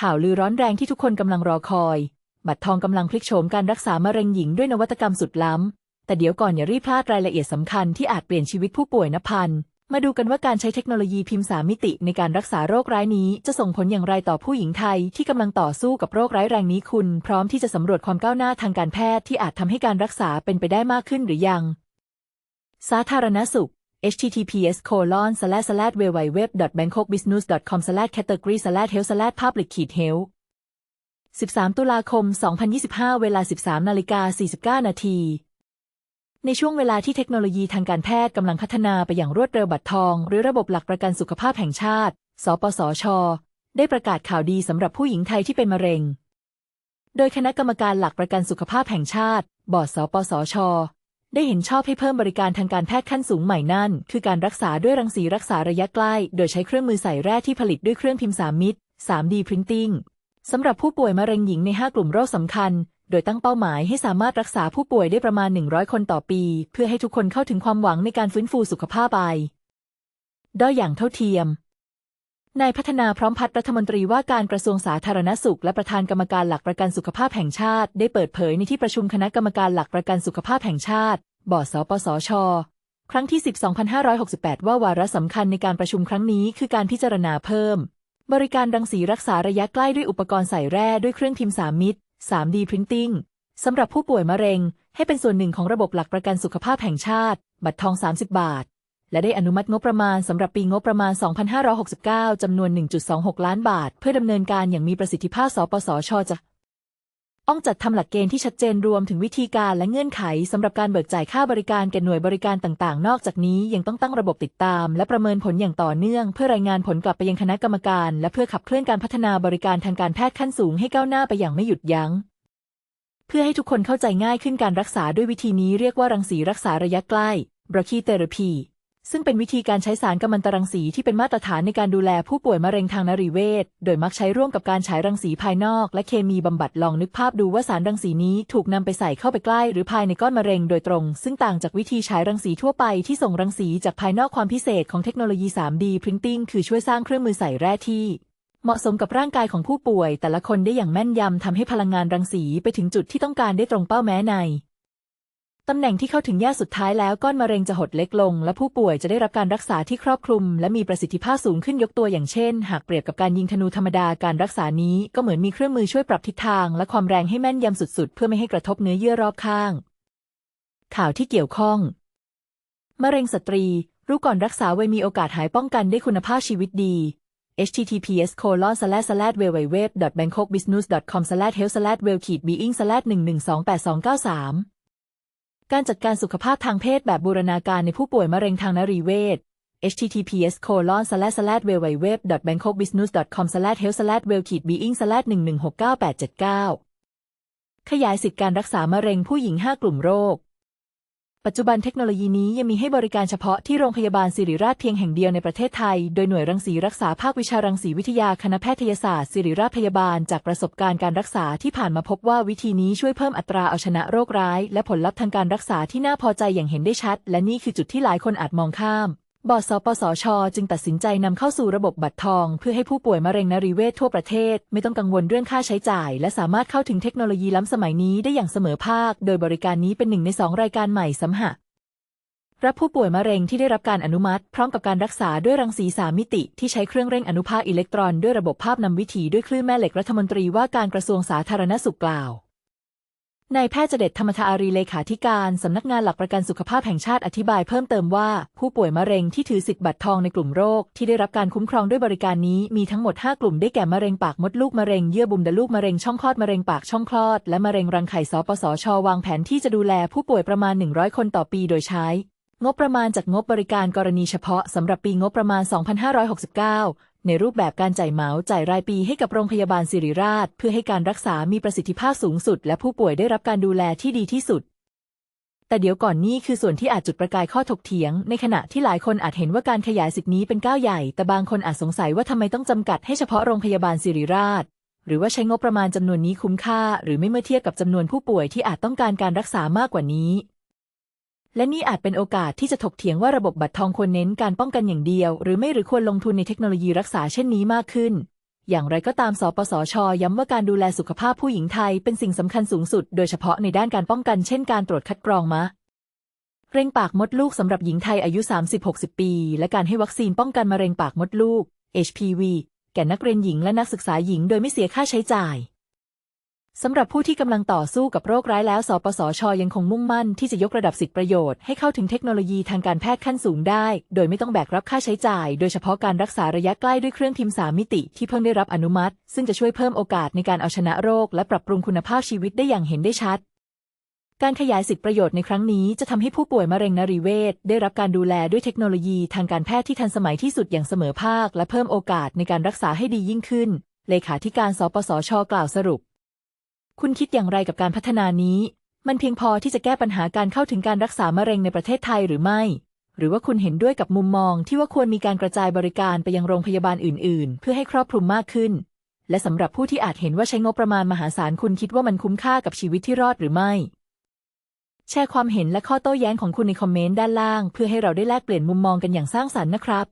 ข่าวลือร้อนแรงที่ทุกคนกำลังรอคอย บัตรทองกำลังพลิกโฉมการรักษามะเร็งหญิงด้วยนวัตกรรมสุดล้ำ แต่เดี๋ยวก่อนอย่ารีบพลาดรายละเอียดสำคัญที่อาจเปลี่ยนชีวิตผู้ป่วยนับพัน มาดูกันว่าการใช้เทคโนโลยีพิมพ์สามมิติในการรักษาโรคร้ายนี้จะส่งผลอย่างไรต่อผู้หญิงไทยที่กำลังต่อสู้กับโรคร้ายแรงนี้คุณ พร้อมที่จะสำรวจความก้าวหน้าทางการแพทย์ที่อาจทำให้การรักษาเป็นไปได้มากขึ้นหรือยัง สาธารณสุข https colon slash slash www bangkokbusiness com slash category slash health slash public health 13 ตุลาคม 2025 เวลา 13 นาฬิกา 49 นาที ในช่วงเวลาที่เทคโนโลยีทางการแพทย์กำลังพัฒนาไปอย่างรวดเร็วบัตรทอง หรือระบบหลักประกันสุขภาพแห่งชาติ สปสช ได้ประกาศข่าวดีสำหรับผู้หญิงไทยที่เป็นมะเร็ง โดยคณะกรรมการหลักประกันสุขภาพแห่งชาติ บอร์ดสปสช ได้เห็นชอบให้เพิ่มบริการทางการแพทย์ขั้นสูงใหม่นั่น คือการรักษาด้วยรังสีรักษาระยะใกล้ โดยใช้เครื่องมือใส่แร่ที่ผลิตด้วยเครื่องพิมพ์สามมิติ 3D Printing สำหรับผู้ป่วยมะเร็งหญิงใน 5 กลุ่มโรคสำคัญ โดยตั้งเป้าหมายให้สามารถรักษาผู้ป่วยได้ประมาณ 100 คนต่อปี เพื่อให้ทุกคนเข้าถึงความหวังในการฟื้นฟูสุขภาพไปด้อยอย่างเท่าเทียมนายพัฒนาพร้อมพัฒน์รัฐมนตรีว่าการกระทรวงสาธารณสุข และประธานกรรมการหลักประกันสุขภาพแห่งชาติ ได้เปิดเผยในที่ประชุมคณะกรรมการหลักประกันสุขภาพแห่งชาติ บอร์ดสปสช ครั้งที่ 10 2568 ว่าวาระสำคัญในการประชุมครั้งนี้คือการพิจารณาเพิ่ม บริการรังสีรักษาระยะใกล้ด้วยอุปกรณ์ใส่แร่ด้วยเครื่องพิมพ์สามมิติ 3D Printing สำหรับผู้ป่วยมะเร็ง ให้เป็นส่วนหนึ่งของระบบหลักประกันสุขภาพแห่งชาติ บัตรทอง 30 บาท และได้อนุมัติงบประมาณสำหรับปีงบประมาณ 2569 จำนวน 1.26 ล้านบาท เพื่อดำเนินการอย่างมีประสิทธิภาพ สปสช จะ ต้องจัดทำหลักเกณฑ์ที่ชัดเจนรวมถึงวิธีการและเงื่อนไขสำหรับการเบิกจ่ายค่าบริการแก่หน่วยบริการต่างๆ นอกจากนี้ยังต้องตั้งระบบติดตาม และประเมินผลอย่างต่อเนื่อง เพื่อรายงานผลกลับไปยังคณะกรรมการ และเพื่อขับเคลื่อนการพัฒนาบริการทางการแพทย์ขั้นสูงให้ก้าวหน้าไปอย่างไม่หยุดยัง้ง เพื่อให้ทุกคนเข้าใจง่ายขึ้นการรักษาด้วยวิธีนี้เรียกว่ารังสีรักษาระยะใกล้ brachytherapy ซึ่งเป็นวิธีการใช้สารกัมมันตรังสีที่เป็นมาตรฐานในการดูแลผู้ป่วยมะเร็งทางนรีเวช โดยมักใช้ร่วมกับการฉายรังสีภายนอก และเคมีบำบัดลองนึกภาพดูว่าสารรังสีนี้ถูกนำไปใส่เข้าไปใกล้ หรือภายในก้อนมะเร็งโดยตรง ซึ่งต่างจากวิธีฉายรังสีทั่วไปที่ส่งรังสีจากภายนอกความพิเศษของเทคโนโลยี 3D Printing คือช่วยสร้างเครื่องมือใส่แร่ที่เหมาะสมกับร่างกายของผู้ป่วย แต่ละคนได้อย่างแม่นยำทำให้พลังงานรังสีไปถึงจุดที่ต้องการได้ตรงเป้าแม้ใน ตำแหน่งที่เข้าถึงแยากสุดท้ายแล้วก้อนมะเร็งจะหดเล็กลง และผู้ป่วยจะได้รับการรักษาที่ครอบคลุม และมีประสิทธิภาพสูงขึ้นยกตัวอย่างเช่น หากเปรียบกับการยิงธนูธรรมดาการรักษานี้ก็เหมือนมีเครื่องมือช่วยปรับทิศทาง และความแรงให้แม่นยำสุดๆ เพื่อไม่ให้กระทบเนื้อเยื่อรอบข้าง ข่าวที่เกี่ยวข้อง มะเร็งสตรี รู้ก่อนรักษาไว้มีโอกาสหายป้องกันได้คุณภาพชีวิตดี https colon slash slash www bangkokbusiness com slash health slash well being slash 1128293 การจัดการสุขภาพทางเพศแบบบูรณาการในผู้ป่วยมะเร็งทางนรีเวช https colon slash slash www bangkokbusiness com slash health slash well being slash 1169879 ขยายสิทธิการรักษามะเร็งผู้หญิง 5 กลุ่มโรค ปัจจุบันเทคโนโลยีนี้ยังมีให้บริการเฉพาะที่โรงพยาบาลสิริราชเพียงแห่งเดียวในประเทศไทย โดยหน่วยรังสีรักษาภาควิชารังสีวิทยาคณะแพทยศาสตร์สิริราชพยาบาลจากประสบการณ์การรักษาที่ผ่านมาพบว่าวิธีนี้ช่วยเพิ่มอัตราเอาชนะโรคร้าย และผลลัพธ์ทางการรักษาที่น่าพอใจอย่างเห็นได้ชัด และนี่คือจุดที่หลายคนอาจมองข้าม บสปสช จึงตัดสินใจนำเข้าสู่ระบบบัตรทอง เพื่อให้ผู้ป่วยมะเร็งนรีเวชทั่วประเทศ ไม่ต้องกังวลเรื่องค่าใช้จ่าย และสามารถเข้าถึงเทคโนโลยีล้ำสมัยนี้ได้อย่างเสมอภาค โดยบริการนี้เป็นหนึ่งในสองรายการใหม่สำหะรับผู้ป่วยมะเร็งที่ได้รับการอนุมัติ พร้อมกับการรักษาด้วยรังสีสามมิติ ที่ใช้เครื่องเร่งอนุภาคอิเล็กตรอน ด้วยระบบภาพนำวิถีด้วยคลื่นแม่เหล็กรัฐมนตรีว่าการกระทรวงสาธารณสุขกล่าว นายแพทย์เจเดตธรรมทาอารีเลขาธิการสำนักงานหลักประกันสุขภาพแห่งชาติอธิบายเพิ่มเติมว่า ผู้ป่วยมะเร็งที่ถือสิทธิ์บัตรทองในกลุ่มโรค ที่ได้รับการคุ้มครองด้วยบริการนี้มีทั้งหมด 5 กลุ่มได้แก่มะเร็งปากมดลูกมะเร็งเยื่อบุมดลูกมะเร็งช่องคลอดมะเร็งปากช่องคลอด และมะเร็งรังไข่สปสช วางแผนที่จะดูแลผู้ป่วยประมาณ 100 คนต่อปีโดยใช้ งบประมาณจากงบบริการกรณีเฉพาะสำหรับปีงบประมาณ 2569 ในรูปแบบการจ่ายเหมาจ่ายรายปีให้กับโรงพยาบาลสิริราช เพื่อให้การรักษามีประสิทธิภาพสูงสุด และผู้ป่วยได้รับการดูแลที่ดีที่สุด แต่เดี๋ยวก่อนนี่คือส่วนที่อาจจุดประกายข้อถกเถียง ในขณะที่หลายคนอาจเห็นว่าการขยายสิทธินี้เป็นก้าวใหญ่ แต่บางคนอาจสงสัยว่าทำไมต้องจำกัดให้เฉพาะโรงพยาบาลสิริราช หรือว่าใช้งบประมาณจำนวนนี้คุ้มค่า หรือไม่เมื่อเทียบกับจำนวนผู้ป่วยที่อาจต้องการการรักษามากกว่านี้ และนี่อาจเป็นโอกาสที่จะถกเถียงว่าระบบบัตรทองควรเน้นการป้องกันอย่างเดียว หรือไม่หรือควรลงทุนในเทคโนโลยีรักษาเช่นนี้มากขึ้น อย่างไรก็ตามสปสช ย้ำว่าการดูแลสุขภาพผู้หญิงไทยเป็นสิ่งสำคัญสูงสุด โดยเฉพาะในด้านการป้องกันเช่นการตรวจคัดกรองมะเร็งปากมดลูกสำหรับหญิงไทยอายุ 30-60 ปี และการให้วัคซีนป้องกันมะเร็งปากมดลูก HPV แก่นักเรียนหญิงและนักศึกษาหญิงโดยไม่เสียค่าใช้จ่าย สำหรับผู้ที่กำลังต่อสู้กับโรคร้ายแล้ว สปสช ยังคงมุ่งมั่นที่จะยกระดับสิทธิประโยชน์ให้เข้าถึงเทคโนโลยีทางการแพทย์ขั้นสูงได้ โดยไม่ต้องแบกรับค่าใช้จ่าย โดยเฉพาะการรักษาระยะใกล้ด้วยเครื่องพิมพ์สามมิติที่เพิ่งได้รับอนุมัติ ซึ่งจะช่วยเพิ่มโอกาสในการเอาชนะโรค และปรับปรุงคุณภาพชีวิตได้อย่างเห็นได้ชัดการขยายสิทธิประโยชน์ในครั้งนี้จะทำให้ผู้ป่วยมะเร็งนรีเวชได้รับการดูแลด้วยเทคโนโลยีทางการแพทย์ที่ทันสมัยที่สุดอย่างเสมอภาค และเพิ่มโอกาสในการรักษาให้ดียิ่งขึ้น เลขาธิการ สปสช กล่าวสรุป คุณคิดอย่างไรกับการพัฒนานี้ มันเพียงพอที่จะแก้ปัญหาการเข้าถึงการรักษามะเร็งในประเทศไทยหรือไม่ หรือว่าคุณเห็นด้วยกับมุมมองที่ว่าควรมีการกระจายบริการไปยังโรงพยาบาลอื่น ๆ เพื่อให้ครอบคลุมมากขึ้น และสำหรับผู้ที่อาจเห็นว่าใช้งบประมาณมหาศาลคุณคิดว่ามันคุ้มค่ากับชีวิตที่รอดหรือไม่ แชร์ความเห็นและข้อโต้แย้งของคุณในคอมเมนต์ด้านล่าง เพื่อให้เราได้แลกเปลี่ยนมุมมองกันอย่างสร้างสรรค์นะครับ